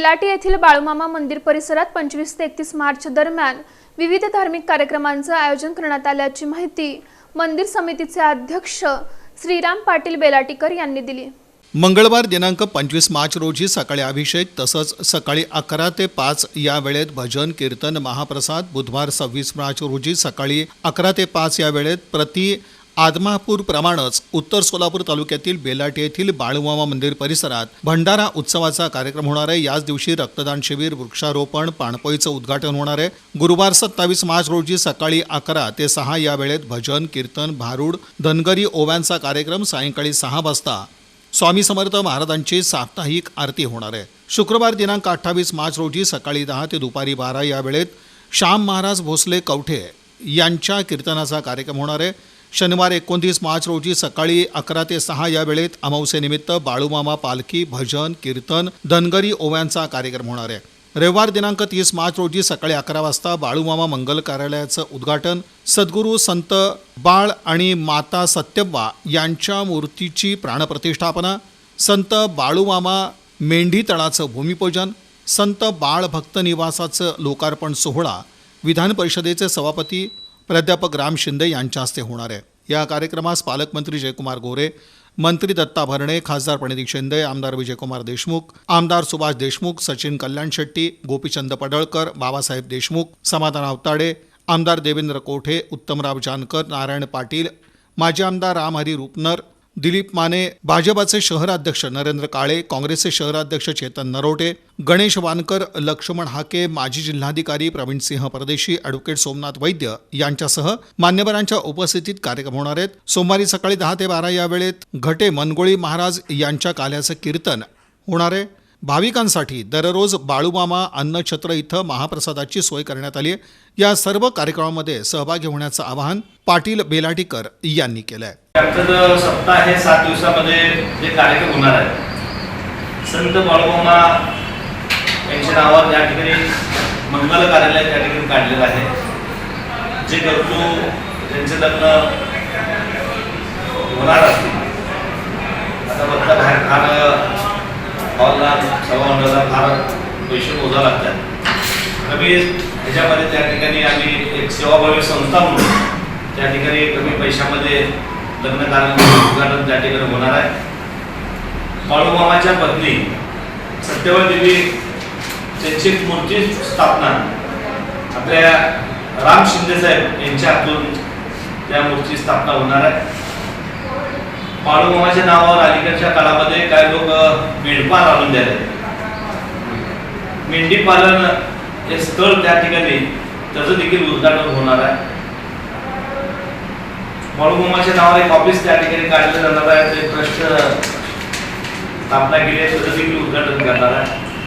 बेलाटी येथील बाळूमामा मंदिर परिसरात पंचवीस ते एकतीस मार्च दरम्यान विविध धार्मिक कार्यक्रमांचं आयोजन करण्यात आल्याची माहिती मंदिर समितीचे अध्यक्ष श्रीराम पाटील बेलाटीकर यांनी दिली. मंगळवार दिनांक पंचवीस मार्च रोजी सकाळी अभिषेक तसंच सकाळी अकरा ते पाच या वेळेत भजन कीर्तन महाप्रसाद बुधवार सव्वीस मार्च रोजी सकाळी अकरा ते पाच या वेळेत प्रति आदमापूरप्रमाणेच उत्तर सोलापूर तालुक्यातील बेलाटी येथील बाळूमामा मंदिर परिसरात भंडारा उत्सवाचा कार्यक्रम होणार आहे. याच दिवशी रक्तदान शिबिर वृक्षारोपण पाणपोईचं उद्घाटन होणार आहे. गुरुवार सत्तावीस मार्च रोजी सकाळी अकरा ते सहा या वेळेत भजन कीर्तन भारूड धनगरी ओव्यांचा कार्यक्रम सायंकाळी सहा वाजता. स्वामी समर्थ महाराजांची साप्ताहिक आरती होणार आहे. शुक्रवार दिनांक अठ्ठावीस मार्च रोजी सकाळी दहा ते दुपारी बारा या वेळेत श्याम महाराज भोसले कवठे यांच्या कीर्तनाचा कार्यक्रम होणार आहे. शनिवार एकोणतीस मार्च रोजी सकाळी अकरा ते सहा या वेळेत अमावस्येनिमित्त बाळूमामा पालखी भजन कीर्तन धनगरी ओव्यांचा कार्यक्रम होणार आहे. रविवार दिनांक तीस मार्च रोजी सकाळी अकरा वाजता बाळूमामा मंगल कार्यालयाचं उद्घाटन सद्गुरू संत बाळ आणि माता सत्यब्बा यांच्या मूर्तीची प्राणप्रतिष्ठापना संत बाळूमामा मेंढी तळाचं भूमिपूजन संत बाळ भक्त निवासाचं लोकार्पण सोहळा विधान परिषदेचे सभापती प्राध्यापक राम शिंदे यांच्या हस्ते होणार आहे. या कार्यक्रमास पालकमंत्री जयकुमार गोरे मंत्री दत्ता भरणे खासदार प्रणिती शिंदे आमदार विजयकुमार देशमुख आमदार सुभाष देशमुख सचिन कल्याण शेट्टी गोपीचंद पडळकर बाबासाहेब देशमुख समाधान आवताडे आमदार देवेंद्र कोठे उत्तमराव जानकर नारायण पाटील माजी आमदार रामहरी रुपनर दिलीप माने भाजपाचे शहराध्यक्ष नरेंद्र काळे काँग्रेसचे शहराध्यक्ष चेतन नरोटे गणेश वानकर लक्ष्मण हाके माजी जिल्हाधिकारी प्रवीणसिंह परदेशी अॅडव्होकेट सोमनाथ वैद्य यांच्यासह मान्यवरांच्या उपस्थितीत कार्यक्रम होणार आहेत. सोमवारी सकाळी दहा ते बारा या वेळेत घटे मनगोळी महाराज यांच्या काल्याचं कीर्तन होणार आहे. भाविकांसाठी दररोज बाळूमामा अन्नछत्र इथं महाप्रसादाची सोय करण्यात आली आहे. या सर्व कार्यक्रमामध्ये सहभागी होण्याचं आवाहन पाटील बेलाटीकर यांनी केलं आहे आमचं सप्ताह हे सात दिवसामध्ये जे कार्यक्रम होणार आहे संत बाळूमामा यांच्या नावावर या ठिकाणी मंगल कार्यालय त्या ठिकाणी काढलेलं आहे. जे गरजू त्यांचे लग्न होणार असतील. सभामंडळाला फार पैसे मोजा लागतात. कमी ह्याच्यामध्ये त्या ठिकाणी आम्ही एक सेवाभावी संस्था म्हणून त्या ठिकाणी कमी पैशामध्ये लग्न उद्घाटन त्या ठिकाणी होणार आहे. बाळूमामाच्या पत्नी सत्यवर देवी त्यांची मूर्ती स्थापना आपल्या राम शिंदे साहेब यांच्या हातून त्या मूर्ती स्थापना होणार आहे. बाळूमामाच्या नावावर अलीकडच्या काळामध्ये काही लोक मेंढपाळ आणून द्यायला मेंढी पालन हे स्थळ त्या ठिकाणी त्याचं देखील उद्घाटन होणार आहे. बाळूमामाच्या नावाने एक ऑफिस त्या ठिकाणी काढलं जाणार आहे. ते ट्रस्ट स्थापना केली आहे. त्याचं देखील उद्घाटन करणार आहे.